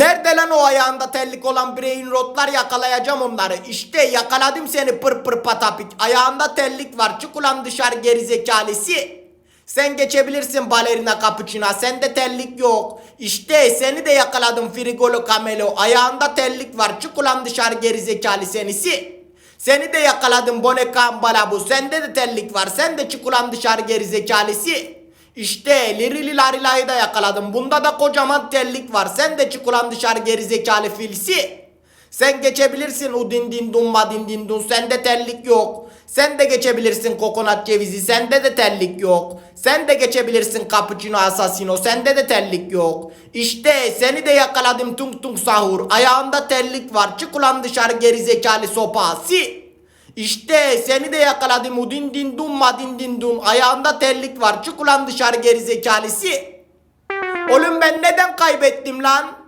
Nerede lan o ayağında terlik olan brain rotlar yakalayacağım onları. İşte yakaladım seni pır pır patapik. Ayağında terlik var çık ulan dışarı gerizekalısı. Sen geçebilirsin balerina cappuccina sende terlik yok. İşte seni de yakaladım frigolo camelo. Ayağında terlik var çık ulan dışarı gerizekalı senisi. Seni de yakaladım boneka balabu. Sende de terlik var. Sen de çık ulan dışarı gerizekalısı. İşte lirili larilayı da yakaladım. Bunda da kocaman terlik var. Sen de çık ulan dışarı gerizekalı filsi. Sen geçebilirsin udin din dun madin din dun. Sende terlik yok. Sen de geçebilirsin kokonat cevizi. Sende de terlik yok. Sen de geçebilirsin cappuccino assassino. Sende de terlik yok. İşte seni de yakaladım tung tung sahur. Ayağında terlik var. Çık ulan dışarı gerizekalı sopası. İşte seni de yakaladım udin din dun madin din dun. Ayağında terlik var. Çık ulan dışarı gerizekalısı. Oğlum ben neden kaybettim lan?